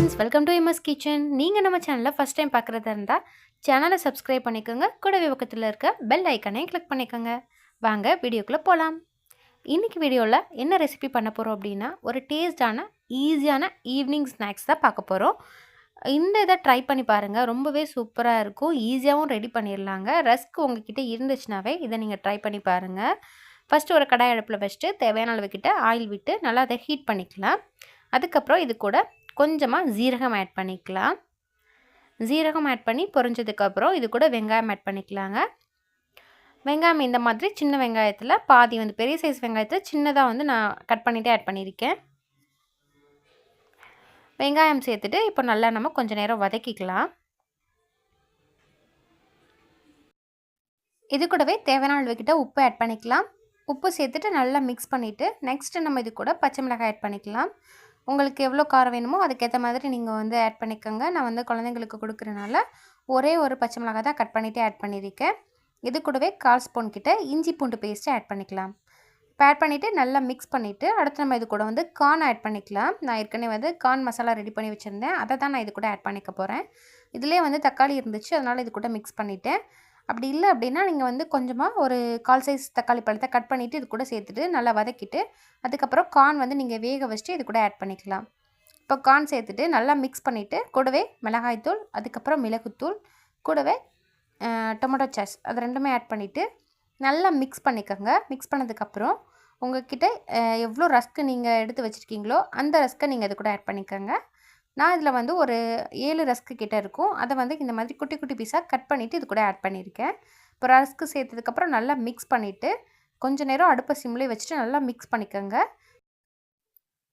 Friends welcome to MS kitchen நீங்கள் நம்ம சேனலில் ஃபஸ்ட் டைம் பார்க்குறதா இருந்தால் சேனலை சப்ஸ்கிரைப் பண்ணிக்கோங்க. கூடவே பக்கத்தில் இருக்க பெல் ஐக்கனையும் கிளிக் பண்ணிக்கோங்க. வாங்க வீடியோக்குள்ளே போகலாம் இன்றைக்கி வீடியோவில் என்ன ரெசிபி பண்ண போகிறோம் அப்படின்னா ஒரு டேஸ்டான ஈஸியான ஈவினிங் ஸ்நாக்ஸ் தான் பார்க்க போகிறோம் இந்த இதை ட்ரை பண்ணி பாருங்கள் ரொம்பவே சூப்பராக இருக்கும். ஈஸியாகவும் ரெடி பண்ணிடலாங்க. ரஸ்க் உங்ககிட்ட இருந்துச்சுனாவே இதை நீங்கள் ட்ரை பண்ணி பாருங்கள் ஃபஸ்ட்டு ஒரு கடாய் அடுப்பில் வச்சுட்டு தேவையான அளவுக்கிட்ட ஆயில் விட்டு நல்லா அதை ஹீட் பண்ணிக்கலாம். அதுக்கப்புறம் இது கூட கொஞ்சமாக ஜீரகம் ஆட் பண்ணிக்கலாம். ஜீரகம் ஆட் பண்ணி பொரிஞ்சதுக்கப்புறம் இது கூட வெங்காயம் ஆட் பண்ணிக்கலாங்க. வெங்காயம் இந்த மாதிரி சின்ன வெங்காயத்தில் பாதி வந்து பெரிய சைஸ் வெங்காயத்தில் சின்னதாக வந்து நான் கட் பண்ணிவிட்டு ஆட் பண்ணியிருக்கேன். வெங்காயம் சேர்த்துட்டு இப்போ நல்லா நம்ம கொஞ்சம் நேரம் வதக்கிக்கலாம். இது கூடவே தேவையான அளவுக்கிட்ட உப்பு ஆட் பண்ணிக்கலாம். உப்பு சேர்த்துட்டு நல்லா மிக்ஸ் பண்ணிவிட்டு நெக்ஸ்ட்டு நம்ம இது கூட பச்சை மிளகாய் ஆட் பண்ணிக்கலாம். உங்களுக்கு எவ்வளோ காரம் வேணுமோ அதுக்கேற்ற மாதிரி நீங்கள் வந்து ஆட் பண்ணிக்கோங்க. நான் வந்து குழந்தைங்களுக்கு கொடுக்குறனால ஒரே ஒரு பச்சை மிளகாய் தான் கட் பண்ணிவிட்டு ஆட் பண்ணியிருக்கேன். இது கூடவே கால் ஸ்பூன் கிட்ட இஞ்சி பூண்டு பேஸ்ட்டு ஆட் பண்ணிக்கலாம். இப்போ ஆட் பண்ணிவிட்டு நல்லா மிக்ஸ் பண்ணிவிட்டு அடுத்து நம்ம இது கூட வந்து கார்ன் ஆட் பண்ணிக்கலாம். நான் ஏற்கனவே வந்து கார்ன் மசாலா ரெடி பண்ணி வச்சுருந்தேன். அதை தான் நான் இது கூட ஆட் பண்ணிக்க போகிறேன் இதிலே வந்து தக்காளி இருந்துச்சு. அதனால் இது கூட மிக்ஸ் பண்ணிவிட்டேன் அப்படி இல்லை அப்படின்னா நீங்கள் வந்து கொஞ்சமாக ஒரு கால் சைஸ் தக்காளி பழத்தை கட் பண்ணிவிட்டு இது கூட சேர்த்துட்டு நல்லா வதக்கிட்டு அதுக்கப்புறம் கார்ன் வந்து நீங்கள் வேக வச்சுட்டு இது கூட ஆட் பண்ணிக்கலாம். இப்போ கார்ன் சேர்த்துட்டு நல்லா மிக்ஸ் பண்ணிவிட்டு கூடவே மிளகாய்த்தூள் அதுக்கப்புறம் மிளகுத்தூள் கூடவே டொமேட்டோ சாஸ் அது ரெண்டுமே ஆட் பண்ணிவிட்டு நல்லா மிக்ஸ் பண்ணிக்கோங்க. மிக்ஸ் பண்ணதுக்கப்புறம் உங்கள்கிட்ட எவ்வளோ ரஸ்க்கு நீங்கள் எடுத்து வச்சுருக்கீங்களோ அந்த ரஸ்க்கை நீங்கள் இது கூட ஆட் பண்ணிக்கோங்க. நான் இதில் வந்து ஒரு ஏழு ரஸ்க்கு கிட்டே இருக்கும். அதை வந்து இந்த மாதிரி குட்டி குட்டி பீஸாக கட் பண்ணிவிட்டு இது கூட ஆட் பண்ணியிருக்கேன் இப்போ ரஸ்க்கு சேர்த்ததுக்கப்புறம் நல்லா மிக்ஸ் பண்ணிவிட்டு கொஞ்சம் நேரம் அடுப்பை சிம்லேயே வச்சுட்டு நல்லா மிக்ஸ் பண்ணிக்கோங்க.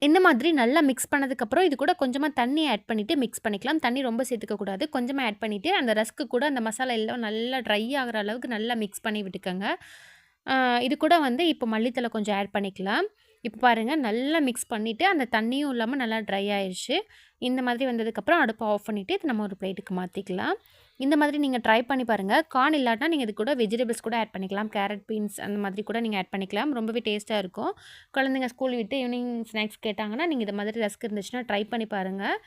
இந்த மாதிரி நல்லா மிக்ஸ் பண்ணதுக்கப்புறம் இது கூட கொஞ்சமாக தண்ணி ஆட் பண்ணிவிட்டு மிக்ஸ் பண்ணிக்கலாம். தண்ணி ரொம்ப சேர்த்துக்கக்கூடாது கொஞ்சமாக ஆட் பண்ணிவிட்டு அந்த ரஸ்க்கு கூட அந்த மசாலா எல்லாம் நல்லா ட்ரை ஆகிற அளவுக்கு நல்லா மிக்ஸ் பண்ணி விட்டுக்கோங்க. இது கூட வந்து இப்போ மல்லித்தலை கொஞ்சம் ஆட் பண்ணிக்கலாம். இப்போ பாருங்கள் நல்லா மிக்ஸ் பண்ணிவிட்டு அந்த தண்ணியும் இல்லாமல் நல்லா ட்ரை ஆயிடுச்சு இந்த மாதிரி வந்ததுக்கப்புறம் அடுப்பை ஆஃப் பண்ணிவிட்டு இது நம்ம ஒரு பிளேட்டுக்கு மாற்றிக்கலாம் இந்த மாதிரி நீங்கள் ட்ரை பண்ணி பாருங்கள் கார்ன் இல்லாட்டினா நீங்கள் இது கூட வெஜிடபிள்ஸ் கூட ஆட் பண்ணிக்கலாம். கேரட் பீன்ஸ் அந்த மாதிரி கூட நீங்கள் ஆட் பண்ணிக்கலாம். ரொம்பவே டேஸ்ட்டாக இருக்கும். குழந்தைங்க ஸ்கூல் விட்டு ஈவினிங் ஸ்நாக்ஸ் கேட்டாங்கன்னா நீங்கள் இது மாதிரி ரஸ்க் இருந்துச்சுன்னா ட்ரை பண்ணி பாருங்கள்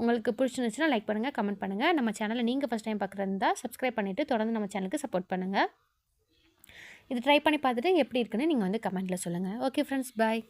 உங்களுக்கு பிடிச்சிருந்துச்சுன்னா லைக் பண்ணுங்கள் கமெண்ட் பண்ணுங்கள் நம்ம சேனலை நீங்கள் ஃபஸ்ட் டைம் பார்க்குறதா சப்ஸ்கிரைப் பண்ணிவிட்டு தொடர்ந்து நம்ம சேனலுக்கு சப்போர்ட் பண்ணுங்கள் இது ட்ரை பண்ணி பார்த்துட்டு எப்படி இருக்குன்னு நீங்கள் வந்து கமெண்ட்டில் சொல்லுங்கள் ஓகே ஃப்ரெண்ட்ஸ் பாய்